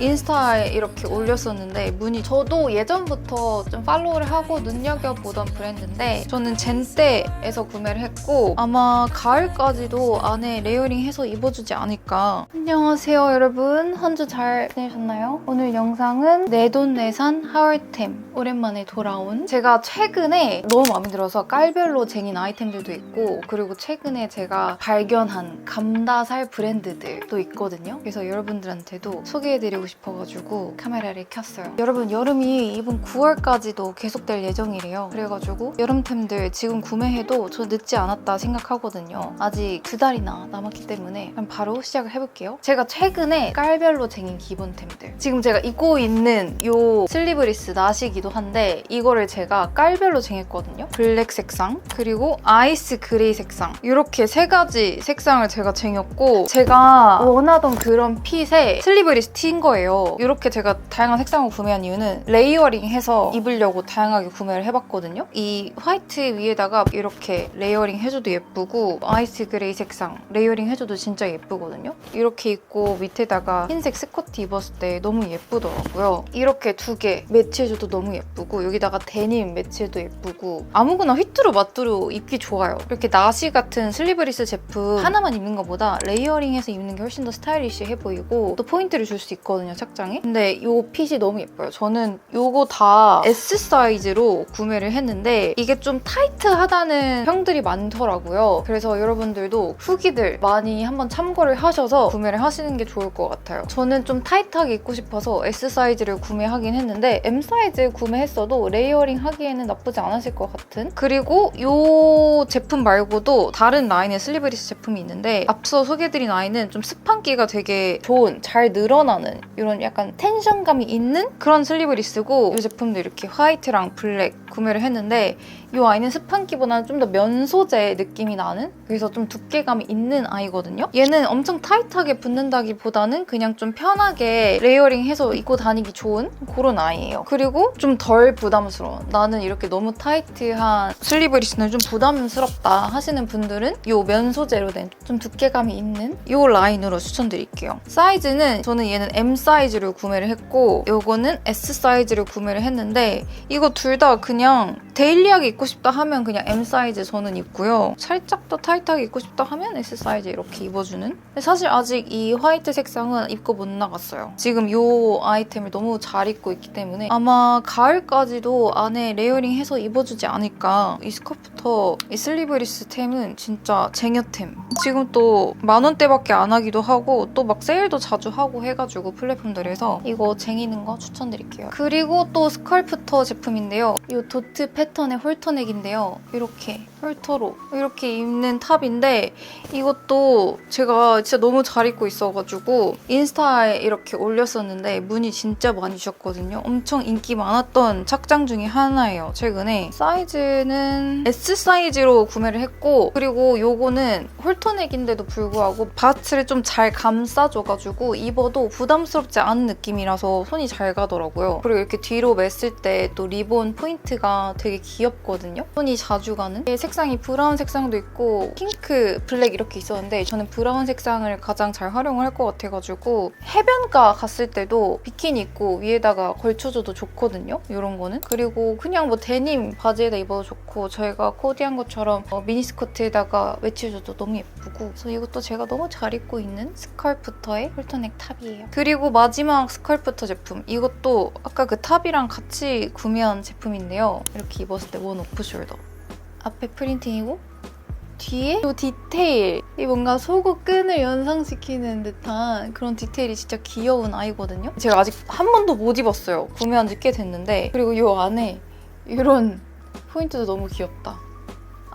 인스타에 이렇게 올렸었는데 문의 저도 예전부터 좀 팔로우를 하고 눈여겨보던 브랜드인데 저는 젠떼에서 구매를 했고 아마 가을까지도 안에 레이어링해서 입어주지 않을까. 안녕하세요 여러분. 한 주 잘 지내셨나요? 오늘 영상은 내돈내산 하울템 오랜만에 돌아온. 제가 최근에 너무 마음에 들어서 깔별로 쟁인 아이템들도 있고 그리고 최근에 제가 발견한 감다살 브랜드들도 있거든요. 그래서 여러분들한테도 소개해드리고 싶어 가지고 카메라를 켰어요. 여러분 여름이 이번 9월까지도 계속될 예정이래요. 그래가지고 여름템들 지금 구매해도 저 늦지 않았다 생각하거든요. 아직 두 달이나 남았기 때문에 그럼 바로 시작을 해볼게요. 제가 최근에 깔별로 쟁인 기본템들. 지금 제가 입고 있는 요 슬리브리스 나시기도 한데 이거를 제가 깔별로 쟁였거든요. 블랙 색상 그리고 아이스 그레이 색상. 이렇게 세 가지 색상을 제가 쟁였고 제가 원하던 그런 핏의 슬리브리스 티인 거예요. 이렇게 제가 다양한 색상을 구매한 이유는 레이어링 해서 입으려고 다양하게 구매를 해봤거든요. 이 화이트 위에다가 이렇게 레이어링 해줘도 예쁘고 아이스 그레이 색상 레이어링 해줘도 진짜 예쁘거든요. 이렇게 입고 밑에다가 흰색 스커트 입었을 때 너무 예쁘더라고요. 이렇게 두 개 매치해줘도 너무 예쁘고 여기다가 데님 매치해도 예쁘고 아무거나 휘뚜루 마뚜루 입기 좋아요. 이렇게 나시 같은 슬리브리스 제품 하나만 입는 것보다 레이어링해서 입는 게 훨씬 더 스타일리시해 보이고 또 포인트를 줄 수 있거든요 착장에 근데 이 핏이 너무 예뻐요. 저는 이거 다 S 사이즈로 구매를 했는데 이게 좀 타이트하다는 평들이 많더라고요. 그래서 여러분들도 후기들 많이 한번 참고를 하셔서 구매를 하시는 게 좋을 것 같아요. 저는 좀 타이트하게 입고 싶어서 S 사이즈를 구매하긴 했는데 M 사이즈 구매했어도 레이어링 하기에는 나쁘지 않으실 것 같은. 그리고 이 제품 말고도 다른 라인의 슬리브리스 제품이 있는데 앞서 소개해드린 아이는 좀 스판기가 되게 좋은 잘 늘어나는 이런 약간 텐션감이 있는 그런 슬리브리스고 이 제품도 이렇게 화이트랑 블랙 구매를 했는데 이 아이는 스판기보다는 좀 더 면 소재 느낌이 나는? 그래서 좀 두께감이 있는 아이거든요? 얘는 엄청 타이트하게 붙는다기보다는 그냥 좀 편하게 레이어링해서 입고 다니기 좋은 그런 아이예요. 그리고 좀 덜 부담스러운. 나는 이렇게 너무 타이트한 슬리브리스는 좀 부담스럽다 하시는 분들은 이 면 소재로 된 좀 두께감이 있는 이 라인으로 추천드릴게요. 사이즈는 저는 얘는 M 사이즈로 구매를 했고 요거는 S 사이즈를 구매를 했는데 이거 둘 다 그냥 데일리하게 입고 싶다 하면 그냥 M 사이즈 저는 입고요. 살짝 더 타이트하게 입고 싶다 하면 S 사이즈 이렇게 입어주는. 근데 사실 아직 이 화이트 색상은 입고 못 나갔어요. 지금 이 아이템을 너무 잘 입고 있기 때문에 아마 가을까지도 안에 레이어링해서 입어주지 않을까. 이 스커프터, 이 슬리브리스 템은 진짜 쟁여템. 지금 또 만 원대밖에 안 하기도 하고 또 막 세일도 자주 하고 해가지고 플랫 폼들에서 이거 쟁이는 거 추천드릴게요. 그리고 또 스컬프터 제품인데요. 이 도트 패턴의 홀터넥인데요. 이렇게 홀터로 이렇게 입는 탑인데 이것도 제가 진짜 너무 잘 입고 있어가지고 인스타에 이렇게 올렸었는데 문의 진짜 많이 주셨거든요. 엄청 인기 많았던 착장 중에 하나예요. 최근에 사이즈는 S 사이즈로 구매를 했고 그리고 요거는 홀터넥인데도 불구하고 바트를 좀 잘 감싸줘가지고 입어도 부담스럽 지 않은 느낌이라서 손이 잘 가더라고요. 그리고 이렇게 뒤로 맸을 때 또 리본 포인트가 되게 귀엽거든요. 손이 자주 가는 색상이 브라운 색상도 있고 핑크, 블랙 이렇게 있었는데 저는 브라운 색상을 가장 잘 활용을 할 것 같아가지고 해변가 갔을 때도 비키니 입고 위에다가 걸쳐줘도 좋거든요. 이런 거는 그리고 그냥 뭐 데님 바지에다 입어도 좋고 저희가 코디한 것처럼 어, 미니스커트에다가 외치줘도 너무 예쁘고 그래서 이것도 제가 너무 잘 입고 있는 스컬프터의 홀터넥 탑이에요. 그리고 마지막 스컬프터 제품 이것도 아까 그 탑이랑 같이 구매한 제품인데요. 이렇게 입었을 때 원 오프 숄더 앞에 프린팅이고 뒤에 이 디테일 이 뭔가 속옷 끈을 연상시키는 듯한 그런 디테일이 진짜 귀여운 아이거든요. 제가 아직 한 번도 못 입었어요. 구매한 지 꽤 됐는데 그리고 이 안에 이런 포인트도 너무 귀엽다.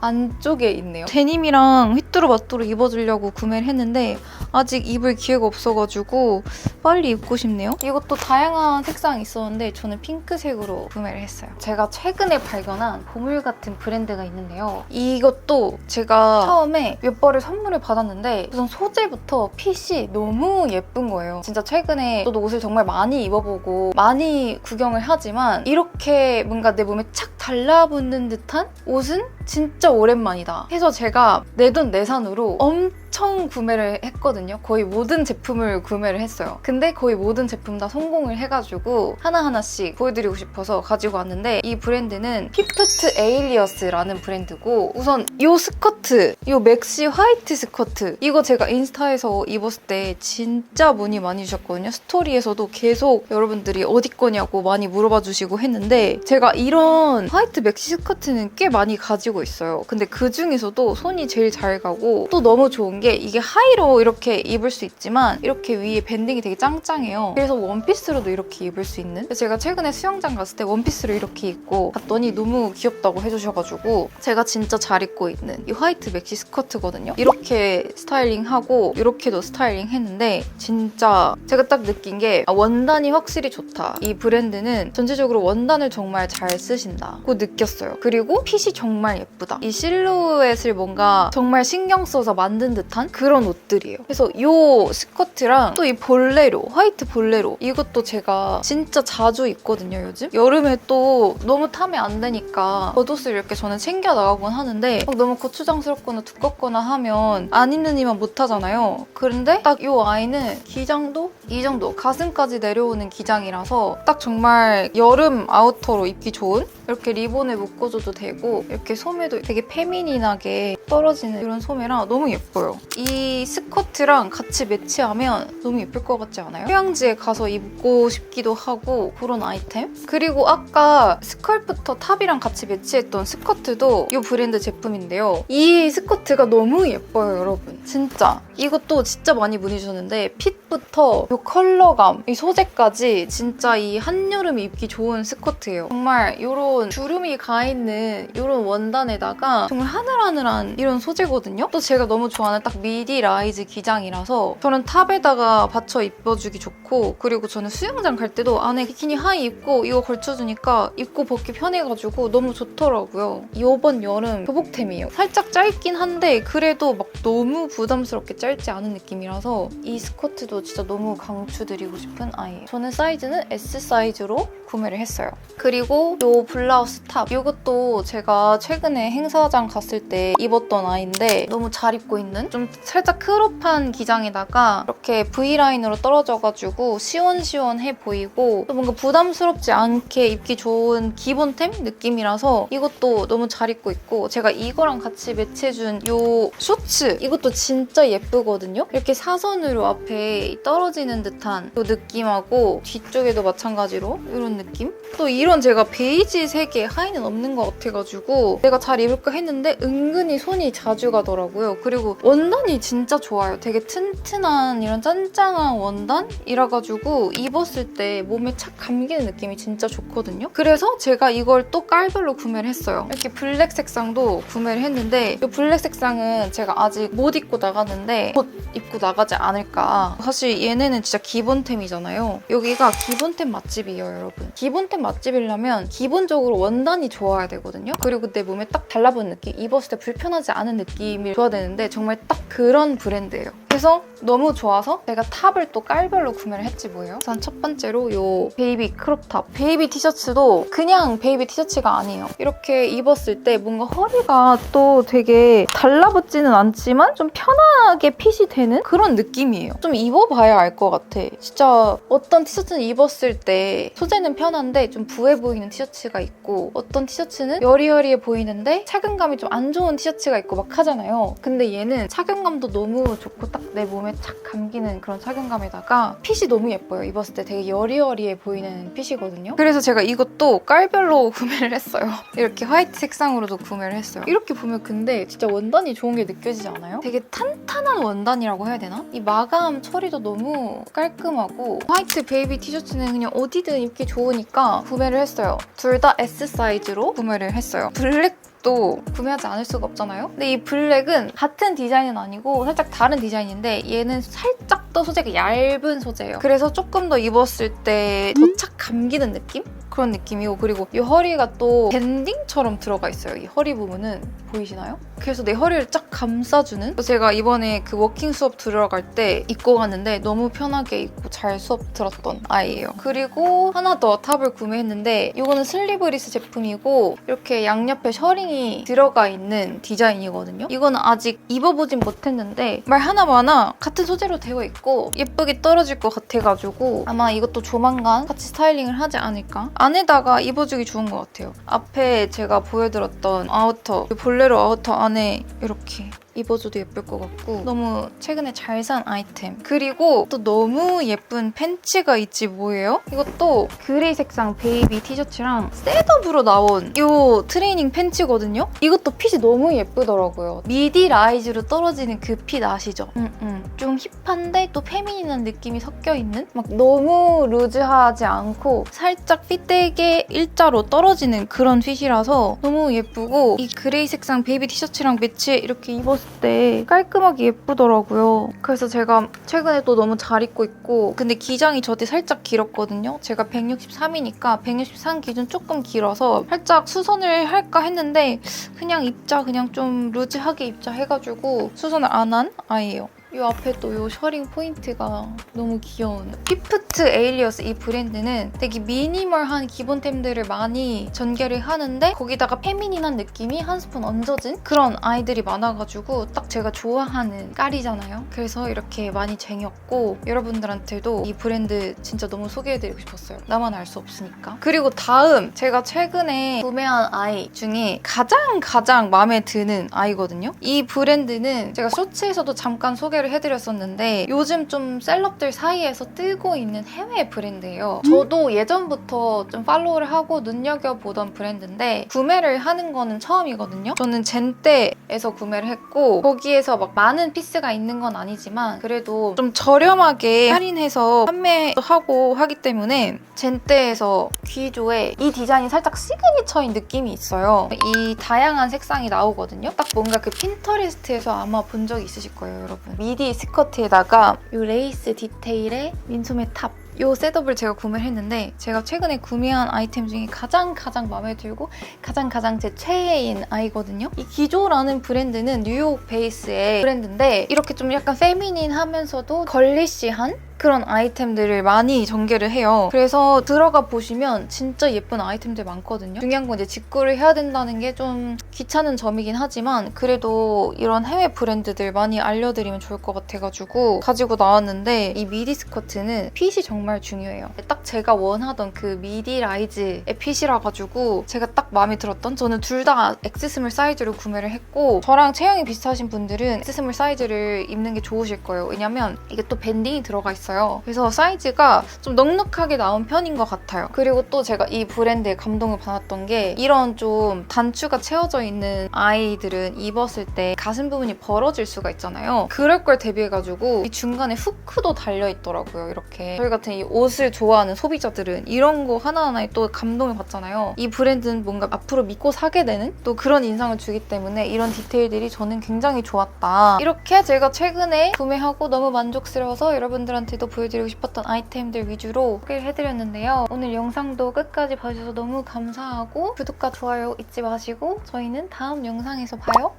안쪽에 있네요. 데님이랑 휘뚜루마뚜루 입어주려고 구매를 했는데 아직 입을 기회가 없어가지고 빨리 입고 싶네요. 이것도 다양한 색상이 있었는데 저는 핑크색으로 구매를 했어요. 제가 최근에 발견한 보물 같은 브랜드가 있는데요. 이것도 제가 처음에 몇 벌을 선물을 받았는데 우선 소재부터 핏이 너무 예쁜 거예요. 진짜 최근에 저도 옷을 정말 많이 입어보고 많이 구경을 하지만 이렇게 뭔가 내 몸에 착 달라붙는 듯한 옷은 진짜 오랜만이다 해서 제가 내 돈 내 산으로 엄청 구매를 했거든요. 거의 모든 제품을 구매를 했어요. 근데 거의 모든 제품 다 성공을 해가지고 하나하나씩 보여드리고 싶어서 가지고 왔는데 이 브랜드는 피프트 에일리어스라는 브랜드고 우선 이 스커트, 이 맥시 화이트 스커트 이거 제가 인스타에서 입었을 때 진짜 문의 많이 주셨거든요. 스토리에서도 계속 여러분들이 어디 거냐고 많이 물어봐 주시고 했는데 제가 이런 화이트 맥시 스커트는 꽤 많이 가지고 있어요. 근데 그 중에서도 손이 제일 잘 가고 또 너무 좋은 게 이게 하이로 이렇게 입을 수 있지만 이렇게 위에 밴딩이 되게 짱짱해요. 그래서 원피스로도 이렇게 입을 수 있는. 제가 최근에 수영장 갔을 때 원피스로 이렇게 입고 갔더니 너무 귀엽다고 해주셔가지고 제가 진짜 잘 입고 있는 이 화이트 맥시 스커트거든요. 이렇게 스타일링하고 이렇게도 스타일링 했는데 진짜 제가 딱 느낀 게 아, 원단이 확실히 좋다. 이 브랜드는 전체적으로 원단을 정말 잘 쓰신다. 고 느꼈어요. 그리고 핏이 정말 예쁘다. 이 실루엣을 뭔가 정말 신경 써서 만든 듯한 그런 옷들이에요. 그래서 이 스커트랑 또 이 볼레로, 화이트 볼레로 이것도 제가 진짜 자주 입거든요, 요즘. 여름에 또 너무 타면 안 되니까 겉옷을 이렇게 저는 챙겨 나가곤 하는데 막 너무 거추장스럽거나 두껍거나 하면 안 입는 이만 못 하잖아요. 그런데 딱 이 아이는 기장도 이 정도 가슴까지 내려오는 기장이라서 딱 정말 여름 아우터로 입기 좋은 이렇게 리본에 묶어줘도 되고 이렇게 소매도 되게 페미닌하게 떨어지는 이런 소매라 너무 예뻐요. 이 스커트랑 같이 매치하면 너무 예쁠 것 같지 않아요? 휴양지에 가서 입고 싶기도 하고 그런 아이템? 그리고 아까 스컬프터 탑이랑 같이 매치했던 스커트도 이 브랜드 제품인데요. 이 스커트가 너무 예뻐요, 여러분. 진짜. 이것도 진짜 많이 문의 주셨는데 핏부터 이 컬러감, 이 소재까지 진짜 이 한여름에 입기 좋은 스커트예요. 정말 이런 주름이 가 있는 이런 원단에다가 정말 하늘하늘한 이런 소재거든요. 또 제가 너무 좋아하는 딱 미디 라이즈 기장이라서 저는 탑에다가 받쳐 입어주기 좋고 그리고 저는 수영장 갈 때도 안에 비키니 하이 입고 이거 걸쳐주니까 입고 벗기 편해가지고 너무 좋더라고요. 이번 여름 교복템이에요. 살짝 짧긴 한데 그래도 막 너무 부담스럽게 짧지 않은 느낌이라서 이 스커트도 진짜 너무 강추드리고 싶은 아이예요. 저는 사이즈는 S 사이즈로 구매를 했어요. 그리고 이 블라우스 탑 이것도 제가 최근에 행사장 갔을 때 입었던 아이인데 너무 잘 입고 있는 좀 살짝 크롭한 기장에다가 이렇게 V라인으로 떨어져가지고 시원시원해 보이고 또 뭔가 부담스럽지 않게 입기 좋은 기본템 느낌이라서 이것도 너무 잘 입고 있고 제가 이거랑 같이 매치해준 이 쇼츠 이것도 진짜 예쁘거든요. 이렇게 사선으로 앞에 떨어지는 듯한 이 느낌하고 뒤쪽에도 마찬가지로 이런 느낌? 또 이런 제가 베이지 색의 하의는 없는 것 같아가지고 내가 잘 입을까 했는데 은근히 손이 자주 가더라고요. 그리고 원단이 진짜 좋아요. 되게 튼튼한 이런 짠짱한 원단이라가지고 입었을 때 몸에 착 감기는 느낌이 진짜 좋거든요. 그래서 제가 이걸 또 깔별로 구매를 했어요. 이렇게 블랙 색상도 구매를 했는데 이 블랙 색상은 제가 아직 못 입고 나가는데 곧 입고 나가지 않을까. 사실 얘네는 진짜 기본템이잖아요. 여기가 기본템 맛집이에요, 여러분. 기본템 맛집이려면 기본적으로 원단이 좋아야 되거든요. 그리고 내 몸에 딱 달라붙는 느낌, 입었을 때 불편 하지 않은 느낌이 줘야 되는데 정말 딱 그런 브랜드예요. 그래서 너무 좋아서 제가 탑을 또 깔별로 구매를 했지 뭐예요. 우선 첫 번째로 이 베이비 크롭탑. 베이비 티셔츠도 그냥 베이비 티셔츠가 아니에요. 이렇게 입었을 때 뭔가 허리가 또 되게 달라붙지는 않지만 좀 편하게 핏이 되는 그런 느낌이에요. 좀 입어봐야 알 것 같아. 진짜 어떤 티셔츠는 입었을 때 소재는 편한데 좀 부해 보이는 티셔츠가 있고 어떤 티셔츠는 여리여리해 보이는데 착용감이 좀 안 좋은 티셔츠가 있고 막 하잖아요. 근데 얘는 착용감도 너무 좋고 딱내 몸에 착 감기는 그런 착용감에다가 핏이 너무 예뻐요. 입었을 때 되게 여리여리해 보이는 핏이거든요. 그래서 제가 이것도 깔별로 구매를 했어요. 이렇게 화이트 색상으로도 구매를 했어요. 이렇게 보면 근데 진짜 원단이 좋은 게 느껴지지 않아요? 되게 탄탄한 원단이라고 해야 되나? 이 마감 처리도 너무 깔끔하고 화이트 베이비 티셔츠는 그냥 어디든 입기 좋으니까 구매를 했어요. 둘 다 S 사이즈로 구매를 했어요. 블랙 또 구매하지 않을 수가 없잖아요. 근데 이 블랙은 같은 디자인은 아니고 살짝 다른 디자인인데 얘는 살짝 더 소재가 얇은 소재예요. 그래서 조금 더 입었을 때 더 착 감기는 느낌? 그런 느낌이고 그리고 이 허리가 또 밴딩처럼 들어가 있어요. 이 허리 부분은 보이시나요? 그래서 내 허리를 쫙 감싸주는 제가 이번에 그 워킹 수업 들어갈 때 입고 갔는데 너무 편하게 입고 잘 수업 들었던 아이예요. 그리고 하나 더 탑을 구매했는데 이거는 슬리브리스 제품이고 이렇게 양옆에 셔링이 들어가 있는 디자인이거든요. 이거는 아직 입어보진 못했는데 말 하나마나 같은 소재로 되어 있고 예쁘게 떨어질 것 같아가지고 아마 이것도 조만간 같이 스타일링을 하지 않을까? 안에다가 입어주기 좋은 것 같아요. 앞에 제가 보여드렸던 아우터, 이 볼레로 아우터 안에 이렇게 입어줘도 예쁠 것 같고 너무 최근에 잘 산 아이템 그리고 또 너무 예쁜 팬츠가 있지 뭐예요? 이것도 그레이 색상 베이비 티셔츠랑 셋업으로 나온 이 트레이닝 팬츠거든요? 이것도 핏이 너무 예쁘더라고요 미디 라이즈로 떨어지는 그 핏 아시죠? 음, 음. 좀 힙한데 또 페미닌한 느낌이 섞여있는 막 너무 루즈하지 않고 살짝 핏되게 일자로 떨어지는 그런 핏이라서 너무 예쁘고 이 그레이 색상 베이비 티셔츠랑 매치해 이렇게 입었을 때 깔끔하게 예쁘더라고요. 그래서 제가 최근에 또 너무 잘 입고 있고 근데 기장이 저한테 살짝 길었거든요. 제가 163이니까 163 기준 조금 길어서 살짝 수선을 할까 했는데 그냥 입자 그냥 좀 루즈하게 입자 해가지고 수선을 안 한 아이예요. 이 앞에 또 이 셔링 포인트가 너무 귀여운 피프트 에일리어스 이 브랜드는 되게 미니멀한 기본템들을 많이 전개를 하는데 거기다가 페미닌한 느낌이 한 스푼 얹어진 그런 아이들이 많아가지고 딱 제가 좋아하는 깔이잖아요. 그래서 이렇게 많이 쟁였고 여러분들한테도 이 브랜드 진짜 너무 소개해드리고 싶었어요. 나만 알 수 없으니까. 그리고 다음 제가 최근에 구매한 아이 중에 가장 가장 마음에 드는 아이거든요. 이 브랜드는 제가 쇼츠에서도 잠깐 소개 를 해드렸었는데 요즘 좀 셀럽들 사이에서 뜨고 있는 해외 브랜드예요. 저도 예전부터 좀 팔로우를 하고 눈여겨보던 브랜드인데 구매를 하는 거는 처음이거든요. 저는 젠떼에서 구매를 했고 거기에서 막 많은 피스가 있는 건 아니지만 그래도 좀 저렴하게 할인해서 판매하고 하기 때문에 젠떼에서 귀조에 이 디자인이 살짝 시그니처인 느낌이 있어요. 이 다양한 색상이 나오거든요. 딱 뭔가 그 핀터레스트에서 아마 본적 있으실 거예요, 여러분. 미디 스커트에다가 이 레이스 디테일의 민소매 탑. 이 셋업을 제가 구매를 했는데 제가 최근에 구매한 아이템 중에 가장 가장 마음에 들고 가장 가장 제 최애인 아이거든요. 이 기조라는 브랜드는 뉴욕 베이스의 브랜드인데 이렇게 좀 약간 페미닌 하면서도 걸리시한 그런 아이템들을 많이 전개를 해요. 그래서 들어가 보시면 진짜 예쁜 아이템들 많거든요. 중요한 건 이제 직구를 해야 된다는 게 좀 귀찮은 점이긴 하지만 그래도 이런 해외 브랜드들 많이 알려드리면 좋을 것 같아가지고 가지고 나왔는데 이 미디 스커트는 핏이 정말 중요해요. 딱 제가 원하던 그 미디 라이즈의 핏이라 가지고 제가 딱 마음에 들었던 저는 둘 다 엑스스몰 사이즈로 구매를 했고 저랑 체형이 비슷하신 분들은 엑스스몰 사이즈를 입는 게 좋으실 거예요. 왜냐면 이게 또 밴딩이 들어가 있어 요. 그래서 사이즈가 좀 넉넉하게 나온 편인 것 같아요. 그리고 또 제가 이 브랜드에 감동을 받았던 게 이런 좀 단추가 채워져 있는 아이들은 입었을 때 가슴 부분이 벌어질 수가 있잖아요. 그럴 걸 대비해가지고 이 중간에 후크도 달려있더라고요. 이렇게 저희 같은 이 옷을 좋아하는 소비자들은 이런 거 하나하나에 또 감동을 받잖아요. 이 브랜드는 뭔가 앞으로 믿고 사게 되는 또 그런 인상을 주기 때문에 이런 디테일들이 저는 굉장히 좋았다. 이렇게 제가 최근에 구매하고 너무 만족스러워서 여러분들한테 도 보여드리고 싶었던 아이템들 위주로 소개를 해드렸는데요. 오늘 영상도 끝까지 봐주셔서 너무 감사하고 구독과 좋아요 잊지 마시고 저희는 다음 영상에서 봐요.